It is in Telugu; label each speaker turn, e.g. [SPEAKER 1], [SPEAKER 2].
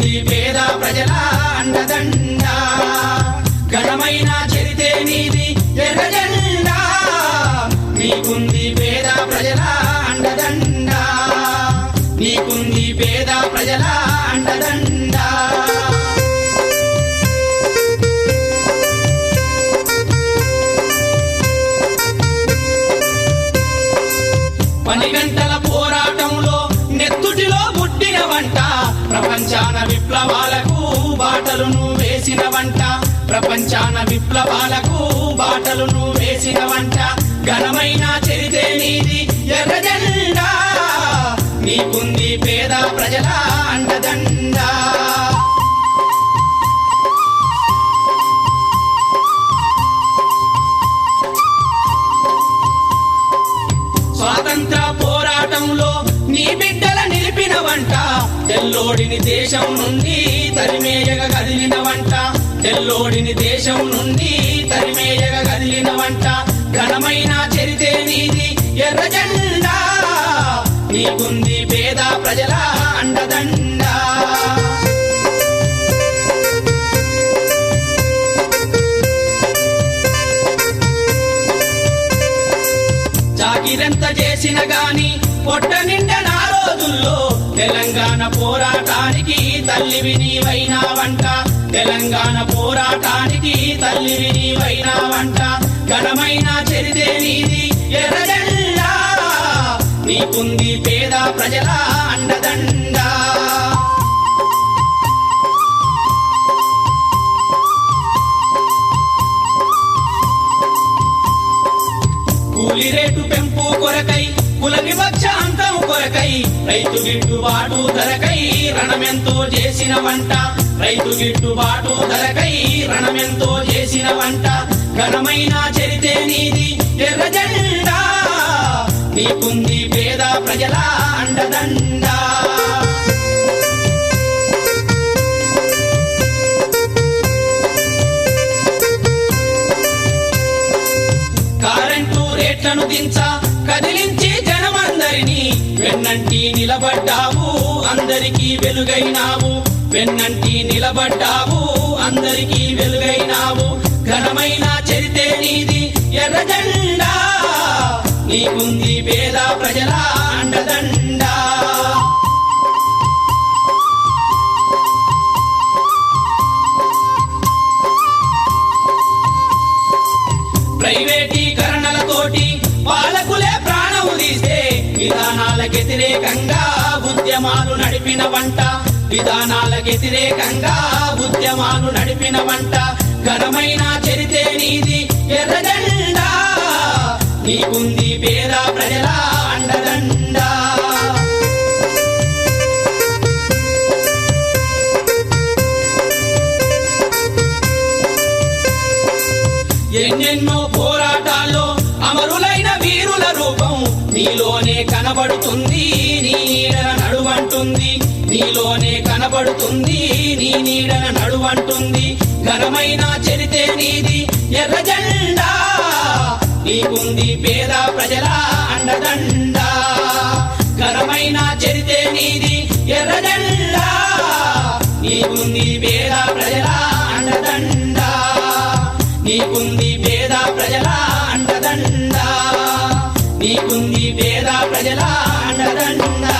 [SPEAKER 1] నీకుంది పేద ప్రజల అండదండ. ఘనమైన చరితే నీది ఎర్రజెండా. నీకుంది పేద ప్రజల అండదండ. నీకుంది పేద ప్రజల అండదండ. పని గంటల పోరాటంలో పుట్టిన వంట ప్రపంచాన విప్లవాలకు బాటలును వేసిన వంట ప్రపంచాన విప్లవాలకు బాటలును వేసిన వంట ఘనమైన చరితే నీది ఎర్రజెండా. నీకుంది పేద ప్రజల అండదండా. తెల్లోడిని దేశం నుండి తరిమేయగ కదిలిన వంట. తెల్లోడిని దేశం నుండి తరిమేయగ కదిలిన వంట. ఘనమైన చరితే నీది ఎర్ర జెండా. నీకుంది పేద ప్రజల అండదండ. జాగిరెంత చేసిన గాని పొట్ట నిండన? తెలంగాణ పోరాటానికి తల్లివి నీవైనా వంట. తెలంగాణ పోరాటానికి తల్లివి నీవైనా వంట. ఘనమైన చరితే నీది ఎర్రజెండా. నీకుంది పేద ప్రజల అండదండా. కూలి రేటు పెంపు కొరకై కుల వివక్ష అంతం కొరకై రైతు గిట్టుబాటు ధరకై రణమెంతో చేసిన వంట. రైతు గిట్టుబాటు ధరకై రణమెంతో చేసిన వంట. ఘనమైన చరితే నీది ఎర్ర జెండా. నీకుంది పేద ప్రజల అండదండా. కరెంటు రేట్లను దించా వెన్నంటి నిలబడ్డావు అందరికీ వెలుగైనావు. వెన్నంటి నిలబడ్డావు అందరికీ వెలుగైనావు. ఘనమైన చరితే నీది ఎర్రజెండా నీకుంది పేద ప్రజల అండదండా. ప్రైవేటీకరణలతోటి పాలకులే విధానాలకు వ్యతిరేకంగా ఉద్యమాలు నడిపిన వంట. విధానాలకు వ్యతిరేకంగా ఉద్యమాలు నడిపిన వంట. ఘనమైన చరితే నీది ఎర్రజెండా నీకుంది పేద ప్రజల అండదండా. ఎన్నెన్నో పోరాటాల్లో అమరులైన వీరుల రూపం నీలోని కనబడుతుంది నీ నీడన నడువంటుంది. నీలోనే కనబడుతుంది నీ నీడన నడువంటుంది. ఘనమైన చరితే నీది ఎర్ర జెండా నీకుంది పేద ప్రజల అండదండ. ఘనమైన చరితే నీది ఎర్ర జెండా నీకుంది పేద ప్రజల అండదండ. నీకుంది పేద ప్రజల అండదండా. నీకుంది పేద ప్రజల అండదండా.